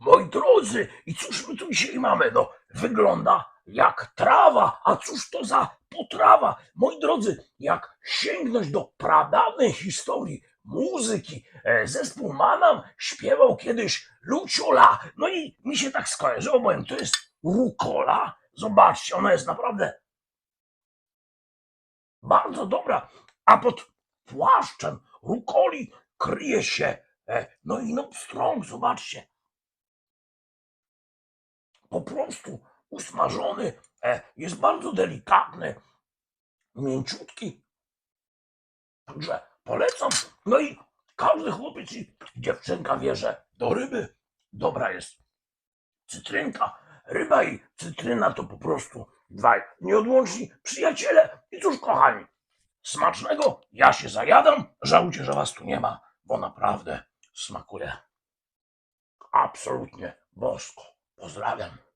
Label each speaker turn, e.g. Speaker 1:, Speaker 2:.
Speaker 1: moi drodzy, i cóż my tu dzisiaj mamy? No, wygląda jak trawa, a cóż to za potrawa? Moi drodzy, jak sięgnąć do pradawnej historii muzyki, e, zespół Manam śpiewał kiedyś Luciola, no i mi się tak skojarzyło, bo to jest rukola, zobaczcie, ona jest naprawdę bardzo dobra, a pod płaszczem rukoli kryje się e, no i no strąg, zobaczcie. Po prostu usmażony, e, jest bardzo delikatny, mięciutki. Także polecam. No i każdy chłopiec i dziewczynka wie, że do ryby dobra jest cytrynka. Ryba i cytryna to po prostu dwaj nieodłączni przyjaciele. I cóż, kochani, smacznego. Ja się zajadam. Żałujcie, że was tu nie ma, bo naprawdę smakuje absolutnie bosko. Pozdrawiam.